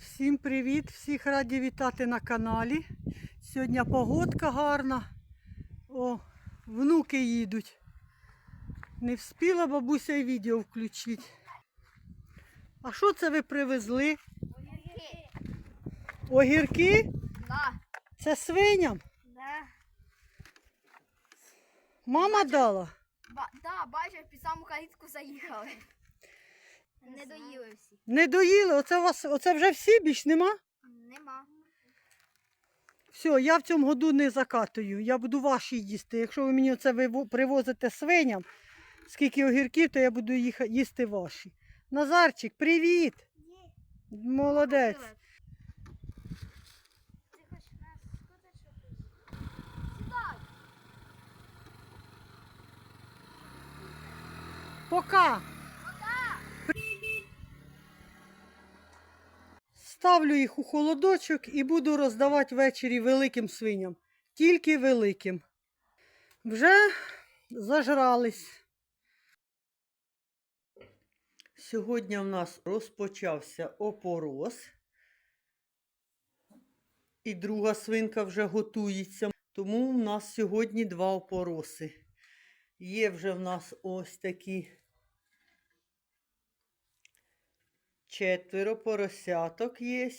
Всім привіт! Всіх раді вітати на каналі. Сьогодні погодка гарна. О, внуки їдуть. Не вспіла бабуся і відео включити. А що це ви привезли? Огірки? Да. Це свиням? Да. Мама дала? Ба да, бачиш, під саму калітку заїхали. Не доїли всі. Не доїли? Оце, у вас, оце вже всі більш нема? Нема. Все, я в цьому году не закатую. Я буду ваші їсти. Якщо ви мені це привозите свиням, скільки огірків, то я буду їх їсти ваші. Назарчик, привіт! Молодець. Пока! Ставлю їх у холодочок і буду роздавати ввечері великим свиням. Тільки великим. Вже зажрались. Сьогодні в нас розпочався опорос. І друга свинка вже готується. Тому в нас сьогодні два опороси. Є вже в нас ось такі четверо поросяток є.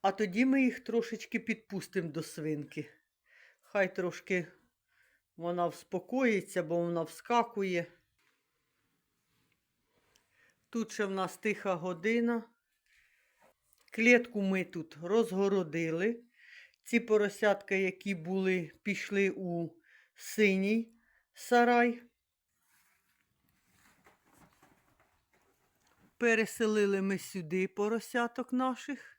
А тоді ми їх трошечки підпустимо до свинки. Хай трошки вона вспокоїться, бо вона вскакує. Тут ще в нас тиха година. Клітку ми тут розгородили. Ці поросятка, які були, пішли у синій сарай. Переселили ми сюди поросяток наших.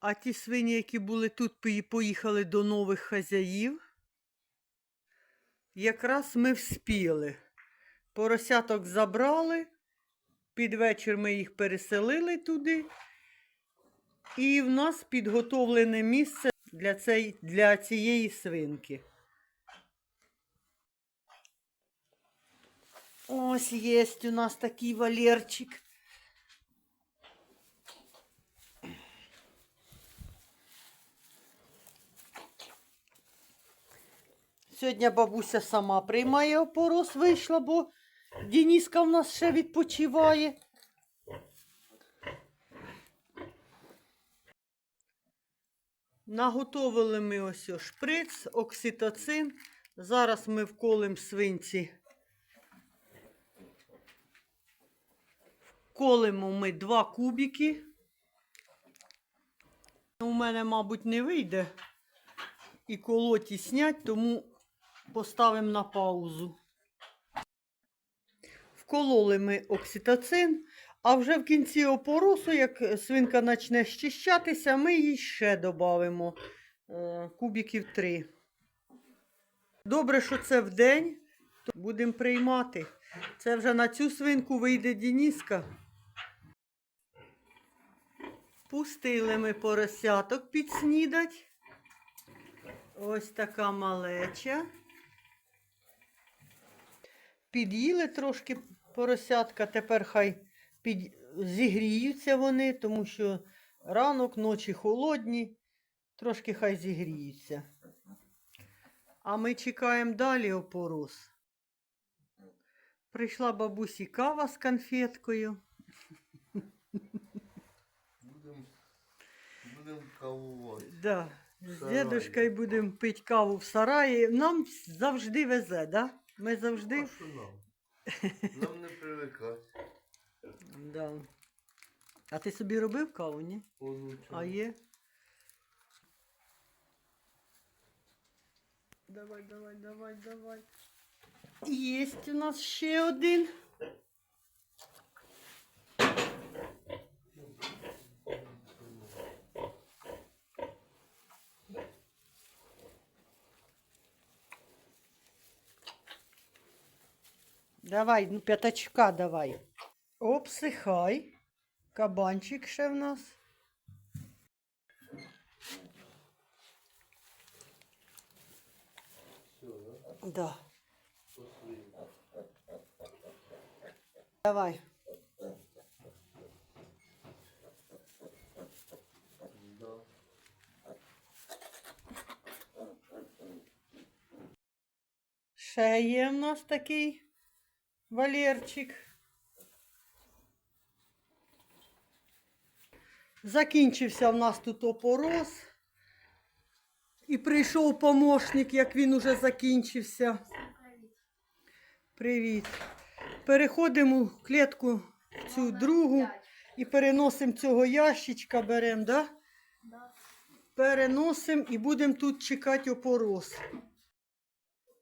А ті свині, які були тут, поїхали до нових хазяїв. Якраз ми вспіли. Поросяток забрали. Під вечір ми їх переселили туди. І в нас підготовлене місце для, цей, для цієї свинки. Ось є у нас такий валерчик. Сьогодні бабуся сама приймає опорос, вийшла, бо Дініска в нас ще відпочиває. Наготовили ми ось шприц, окситоцин. Зараз ми вколем свинці. Вколимо ми два кубики. У мене, мабуть, не вийде і колоті снять, тому поставимо на паузу. Вкололи ми окситоцин, а вже в кінці опоросу, як свинка почне щищатися, ми їй ще додамо кубиків 3. Добре, що це в день, то будемо приймати. Це вже на цю свинку вийде Дініска. Пустили ми поросяток підснідать. Ось така малеча. Під'їли трошки поросятка, тепер хай під... зігріються вони, тому що ранок, ночі холодні, трошки хай зігріються. А ми чекаємо далі опорос. Прийшла бабусі кава з конфеткою. Будемо будем кавувати. Да. З сараї. дідушкою будемо пити каву в сараї. Нам завжди везе, да? Ми завжди. А що нам? Нам не привикати. Да. А ти собі робив каву, ні? Онучок. А є? Давай, давай, давай, давай. Єсть у нас ще один. Давай, ну п'ятачка давай. Обсихай. Кабанчик ще в нас. Да? Да. Давай. Да. Ще є в нас такий Валерчик. Закінчився в нас тут опорос. І прийшов помощник, як він уже закінчився. Привіт. Переходимо в клітку цю другу і переносимо цього ящичка, беремо, да? Переносимо і будемо тут чекати опорос.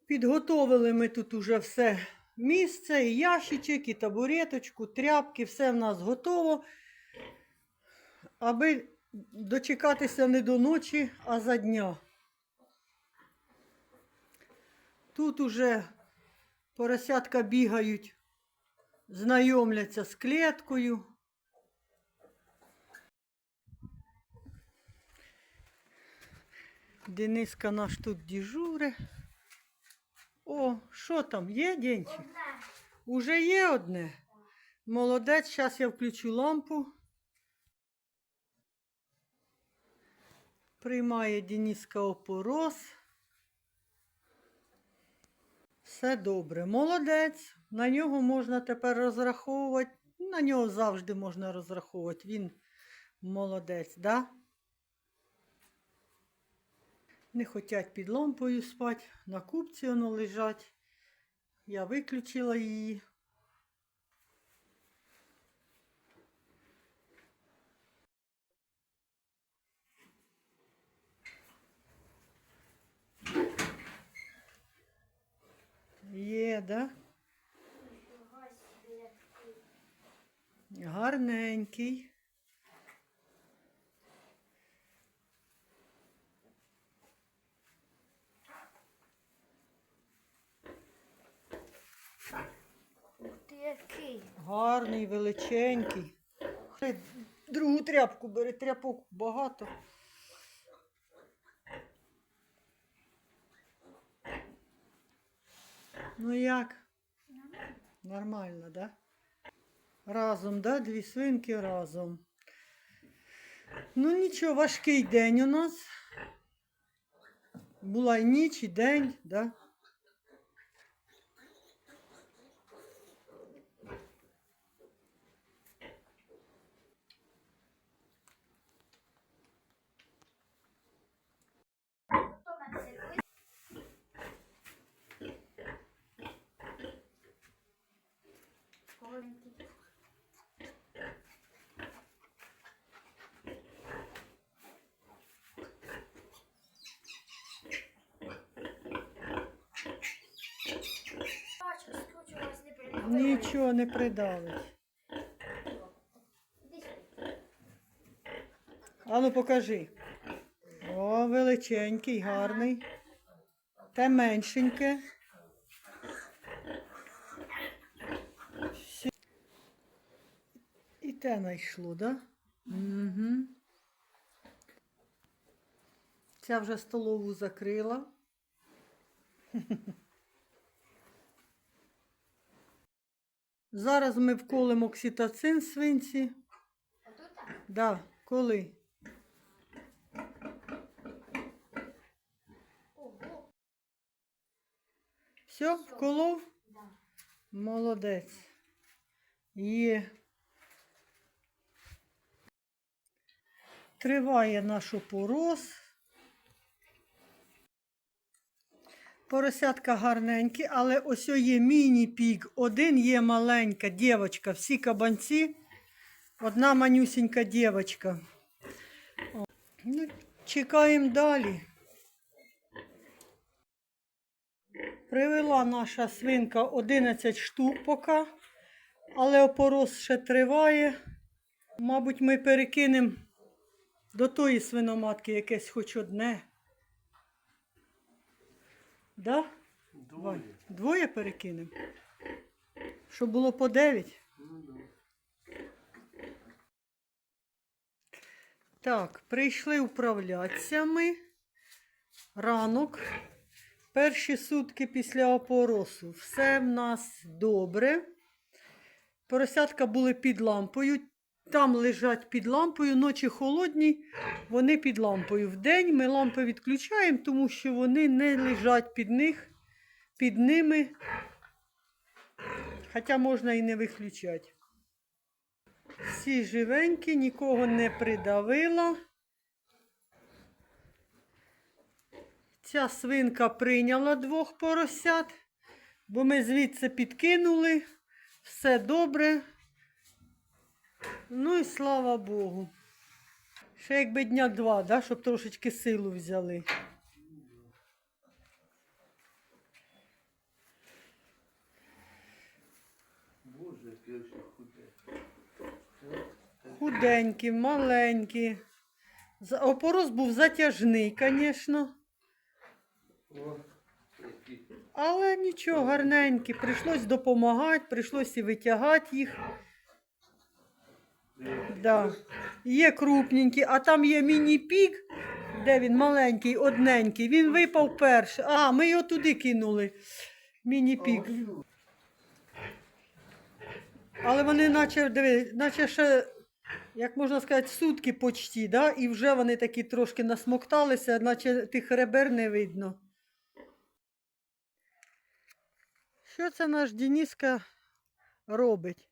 Підготовили ми тут уже все місце, і ящичок, і табуреточку, тряпки, все в нас готово. Аби дочекатися не до ночі, а за дня. Тут уже поросятка бігають, знайомляться з кліткою. Дениска наш тут дежуре. О, що там? Є денчик? Уже є одне. Молодець, зараз я включу лампу. Приймає Дениска опорос. Все добре. Молодець. На нього можна тепер розраховувати. На нього завжди можна розраховувати. Він молодець, да? Не хочуть під лампою спати, на купці воно лежать. Я виключила її. Є, да? Гарненький. Ти який? Гарний, величенький. Другу тряпку бери, тряпок багато. Ну як? Нормально, да? Разом, да? Дві свинки разом. Ну нічого, важкий день у нас. Була і ніч, і день, да? Хто мене сервис? Кого він тут? Бачу, скручу вас не прийде. Нічого не придавить. Ану, покажи. О, величенький, гарний. Те меншеньке. І те знайшло, да? Угу. Ця вже столову закрила. Зараз ми вколимо окситоцин свинці. Да, коли? Все, вколов? Молодець. Є. Триває наш опорос. Поросятка гарненькі, але ось є міні-пік. Один є маленька дівчинка. Всі кабанці. Одна манюсінька дівчинка. О, Ну, чекаємо далі. Привела наша свинка 11 штук поки, але опорос ще триває. Мабуть, ми перекинемо до тої свиноматки якесь хоч одне. Да? Вань, Двоє. Двоє перекинемо? Щоб було по 9? Ну да. Так, прийшли управлятися ми. Ранок. Перші сутки після опоросу. Все в нас добре. Поросятка були під лампою. Там лежать під лампою, ночі холодні, вони під лампою. Вдень ми лампи відключаємо, тому що вони не лежать під них, під ними. Хоча можна і не виключати. Всі живенькі, нікого не придавила. Ця свинка прийняла двох поросят, бо ми звідси підкинули. Все добре. Ну і слава Богу. Ще якби дня два, да, щоб трошечки силу взяли. Боже. Худенькі, маленькі. Опорос був затяжний, звісно. Але нічого, гарненькі. Прийшлось допомагати, прийшлось і витягати їх. Да. Є крупненькі, а там є міні-пік, де він маленький, одненький. Він випав перший. А, ми його туди кинули. Міні-пік. Але вони наче, диви, наче ще, як можна сказати, сутки почті, да? і вже вони такі трошки насмокталися, наче тих ребер не видно. Що це наш Дініска робить?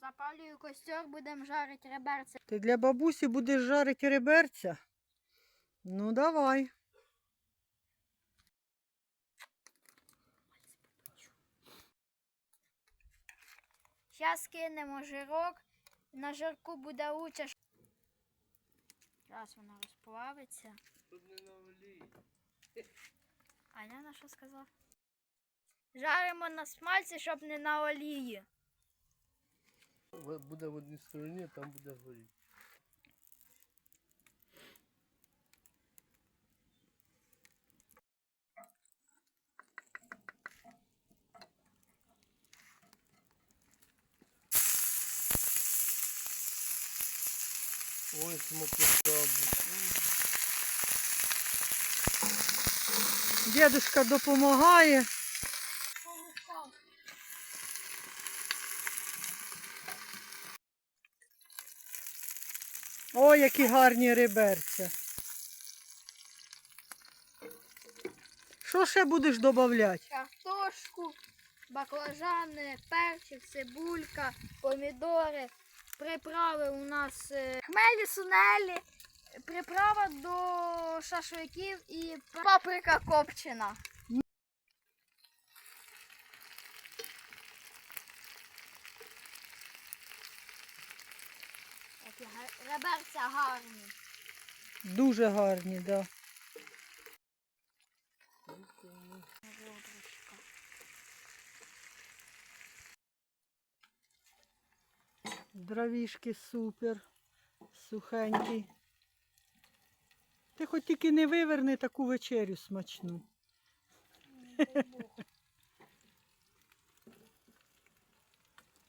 Запалюю костер, будемо жарити реберця. Ти для бабусі будеш жарити реберця? Ну, давай. Зараз кинемо жирок. На жирку буде участь. Зараз вона розплавиться. Тут не на олії. Аня на що сказав? Жаримо на смальці, щоб не на олії. Буде в одній стороні, там буде горіти. Ой, смакота. Дідушка допомагає. Ой, які гарні реберця. Що ще будеш додавати? Картошку, баклажани, перчик, цибулька, помідори. Приправи у нас е, хмелі, сунелі, приправа до шашликів і паприка копчена. Такі га- реберця гарні. Дуже гарні, так. да. Дровішки супер, сухенькі. Ти хоч тільки не виверни таку вечерю смачну.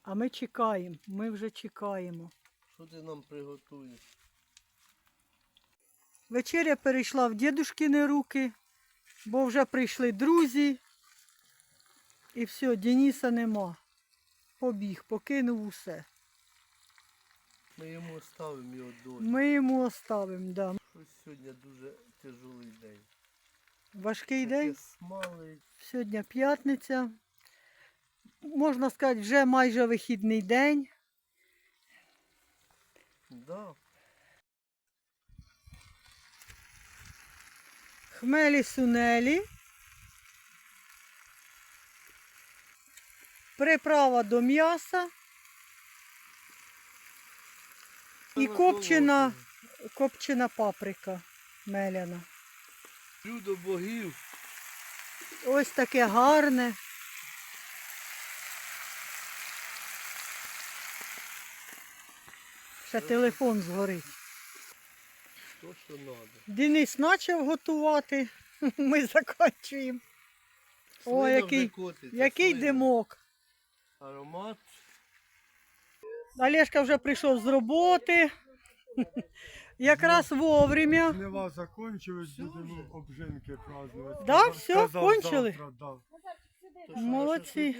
А ми чекаємо, ми вже чекаємо. Що ти нам приготуєш? Вечеря перейшла в дідушкини руки, бо вже прийшли друзі. І все, Дениса нема. Побіг, покинув усе. Ми йому оставимо його долю. Ми йому оставимо, да. Щось сьогодні дуже тяжелий день. Важкий Таке день. Смалий. Сьогодні п'ятниця. Можна сказати, вже майже вихідний день. Да. Хмелі сунелі. Приправа до м'яса. І копчена, копчена паприка меляна. Чудо богів. Ось таке гарне. Ще телефон згорить. То, що треба. Денис почав готувати. Ми закінчуємо. О, який, який димок. Аромат. Олешка вже прийшов з роботи. Якраз вовремя. Жнива закончились, будемо обжинки празднувати. Да, все, кончили? завтра, да. Молодці.